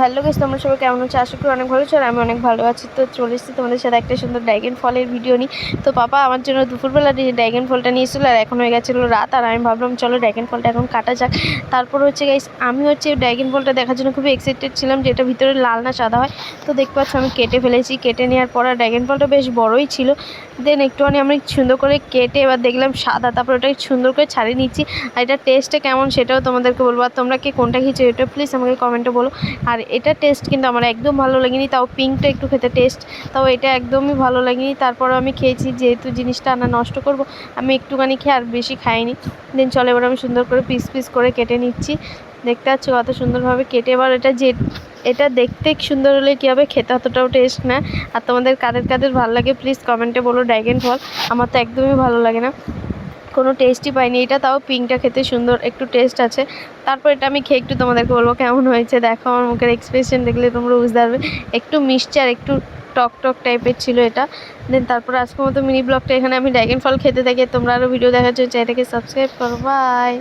Hello guess তোমরা সবাই কেমন আছো? আশা করি অনেক ভালো আর আমি অনেক ভালো আছি। তো চলে এসেছি তোমাদের সাথে একটা সুন্দর ড্রাগন ফলের ভিডিও নিই তো পাপা, আমার জন্য দুপুরবেলা ড্রাগন ফলটা নিয়ে এসেছিল আর এখন হয়ে গেছিল রাত, আর আমি ভাবলাম চলো ড্রাগন ফলটা এখন কাটা যাক। তারপর হচ্ছে গাইস আমি হচ্ছে ড্রাগন ফলটা দেখার জন্য খুবই এক্সাইটেড ছিলাম যে এটা ভিতরে লাল না সাদা হয়। তো দেখতে পাচ্ছ আমি কেটে ফেলেছি। কেটে নেওয়ার পর ড্রাগন ফলটা বেশ বড়ই ছিল। দেন একটুখানি আমি সুন্দর করে কেটে এবার দেখলাম সাদা, তারপর ওটাকে সুন্দর করে ছাড়িয়ে নিচ্ছি। আর এটা টেস্টটা কেমন সেটাও তোমাদেরকে বলব। আর তোমরা কে কোনটা খেয়েছো এটা প্লিজ আমাকে কমেন্টে বলো। আর এটা টেস্ট কিন্তু আমার একদম ভালো লাগেনি, তাও পিঙ্কটা একটু খেতে টেস্ট তাও এটা একদমই ভালো লাগেনি। তারপর আমি খেয়েছি, যেহেতু জিনিসটা আনা নষ্ট করব, আমি একটুখানি খেয়ে আর বেশি খাইনি। দেন চলে এবার আমি সুন্দর করে পিস পিস করে কেটে নিচ্ছি। দেখতে পাচ্ছ কত সুন্দরভাবে কেটে, এবার এটা যে, এটা দেখতে সুন্দর হলে কী হবে খেতে অতটাও টেস্ট না। আর তোমাদের কাদের কাদের ভালো লাগে প্লিজ কমেন্টে বলো ড্রাগন ফল আমার তো একদমই ভালো লাগে না। কোনো টেস্টই পাইনি। এটা তাও পিঙ্কটা খেতে সুন্দর, একটু টেস্ট আছে। তারপর এটা আমি খেয়ে একটু তোমাদেরকে বলব কেমন হয়েছে। দেখো, আমার মুখের এক্সপ্রেশন দেখলে তোমরা বুঝতে পারবে। একটু মিক্সচার একটু টক টক টাইপের ছিল এটা। দেন তারপর আজকের মতো মিনি ব্লগটা এখানে আমি ড্রাগন ফল খেতে থাকি। তোমরা আরও ভিডিও দেখার জন্য চাইটাকে সাবস্ক্রাইব করো। বাই